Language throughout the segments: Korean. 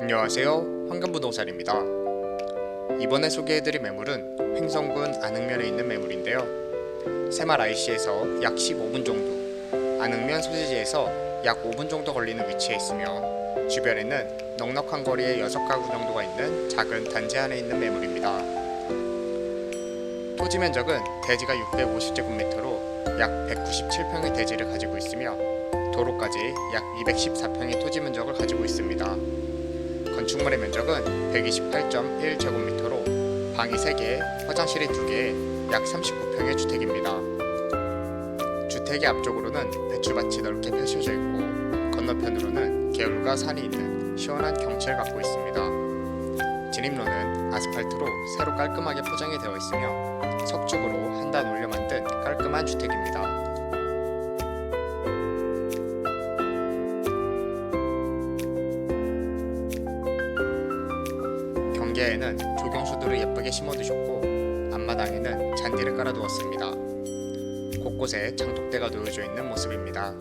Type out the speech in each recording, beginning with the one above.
안녕하세요. 황금부동산입니다. 이번에 소개해드릴 매물은 횡성군 안흥면에 있는 매물인데요. 새마을 IC에서 약 15분 정도, 안흥면 소재지에서 약 5분 정도 걸리는 위치에 있으며 주변에는 넉넉한 거리에 6가구 정도가 있는 작은 단지 안에 있는 매물입니다. 토지 면적은 대지가 650제곱미터로 약 197평의 대지를 가지고 있으며 도로까지 약 214평의 토지 면적을 가지고 있습니다. 건축물의 면적은 128.1제곱미터로 방이 3개, 화장실이 2개, 약 39평의 주택입니다. 주택의 앞쪽으로는 배추밭이 넓게 펼쳐져 있고 건너편으로는 개울과 산이 있는 시원한 경치를 갖고 있습니다. 진입로는 아스팔트로 새로 깔끔하게 포장이 되어 있으며 석축으로 한 단 올려 만든 깔끔한 주택입니다. 경계에는 조경수들을 예쁘게 심어두셨고 앞마당에는 잔디를 깔아두었습니다. 곳곳에 장독대가 놓여져 있는 모습입니다.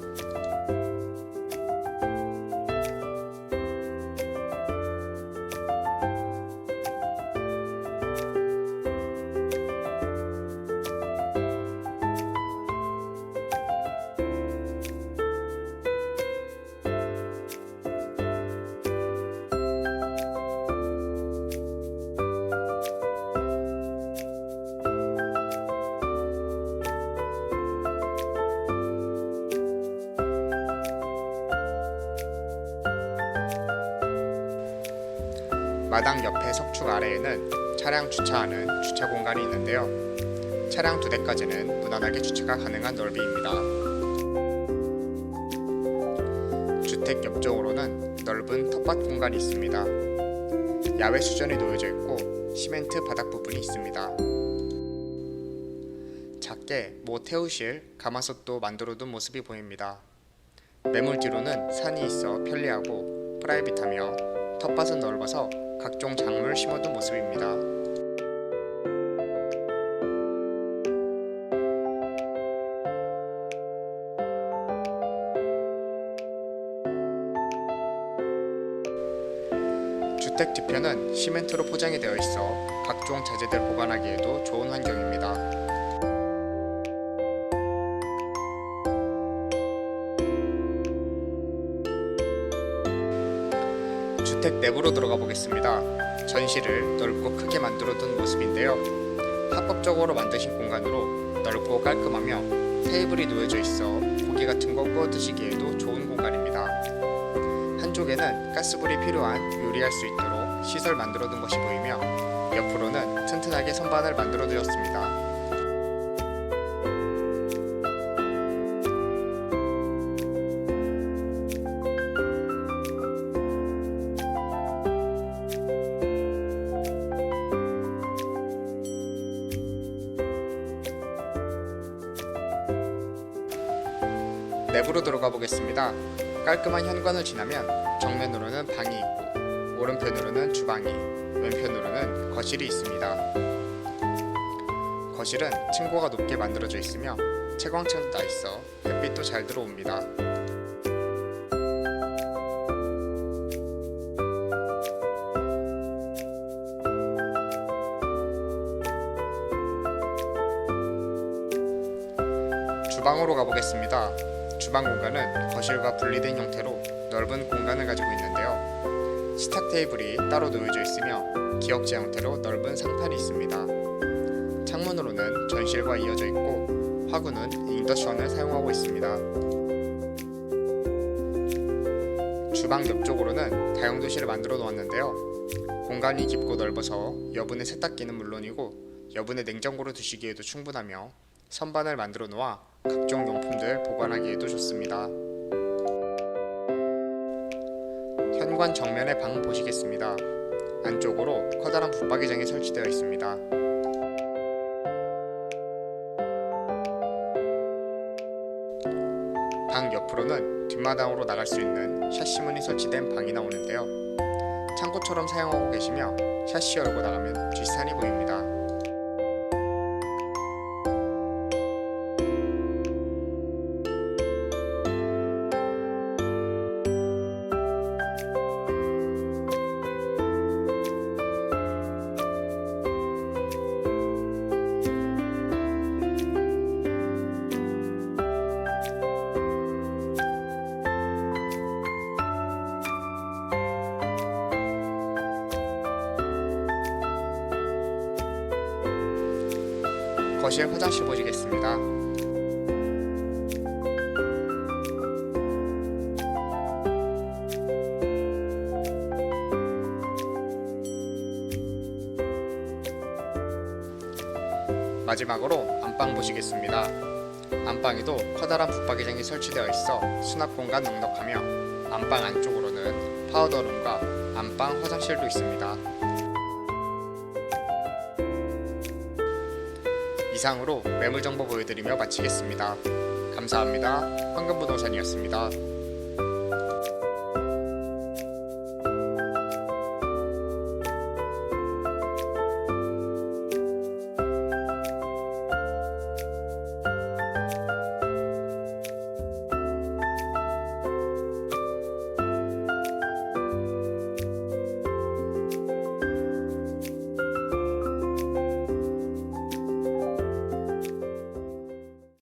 마당 옆에 석축 아래에는 차량 주차하는 주차 공간이 있는데요. 차량 두 대까지는 무난하게 주차가 가능한 넓이입니다. 주택 옆쪽으로는 넓은 텃밭 공간이 있습니다. 야외 수전이 놓여져 있고 시멘트 바닥 부분이 있습니다. 작게 모 태우실 가마솥도 만들어둔 모습이 보입니다. 매물 뒤로는 산이 있어 편리하고 프라이빗하며 텃밭은 넓어서 각종 작물 심어둔 모습입니다. 주택 뒤편은 시멘트로 포장이 되어 있어 각종 자재들 보관하기에도 좋은 환경입니다. 주택 내부로 들어가 보겠습니다. 전시를 넓고 크게 만들어둔 모습인데요. 합법적으로 만드신 공간으로 넓고 깔끔하며 테이블이 놓여져 있어 고기 같은 거 구워 드시기에도 좋은 공간입니다. 한쪽에는 가스불이 필요한 요리할 수 있도록 시설 만들어둔 것이 보이며 옆으로는 튼튼하게 선반을 만들어 두었습니다. 내부로 들어가 보겠습니다. 깔끔한 현관을 지나면 정면으로는 방이 있고 오른편으로는 주방이, 왼편으로는 거실이 있습니다. 거실은 층고가 높게 만들어져 있으며 채광창도 나 있어 햇빛도 잘 들어옵니다. 주방으로 가보겠습니다. 주방 공간은 거실과 분리된 형태로 넓은 공간을 가지고 있는데요. 식탁 테이블이 따로 놓여져 있으며 기역자 형태로 넓은 상판이 있습니다. 창문으로는 전실과 이어져 있고 화구는 인덕션을 사용하고 있습니다. 주방 옆쪽으로는 다용도실을 만들어 놓았는데요. 공간이 깊고 넓어서 여분의 세탁기는 물론이고 여분의 냉장고를 두시기에도 충분하며 선반을 만들어 놓아 각종 용품들 보관하기에도 좋습니다. 현관 정면의 방 보시겠습니다. 안쪽으로 커다란 붙박이장이 설치되어 있습니다. 방 옆으로는 뒷마당으로 나갈 수 있는 샤시문이 설치된 방이 나오는데요. 창고처럼 사용하고 계시며 샤시 열고 나가면 뒷산이 보입니다. 거실 화장실 보시겠습니다. 마지막으로 안방 보시겠습니다. 안방에도 커다란 붙박이장이 설치되어 있어 수납 공간 넉넉하며 안방 안쪽으로는 파우더룸과 안방 화장실도 있습니다. 이상으로 매물 정보 보여드리며 마치겠습니다. 감사합니다. 황금부동산이었습니다.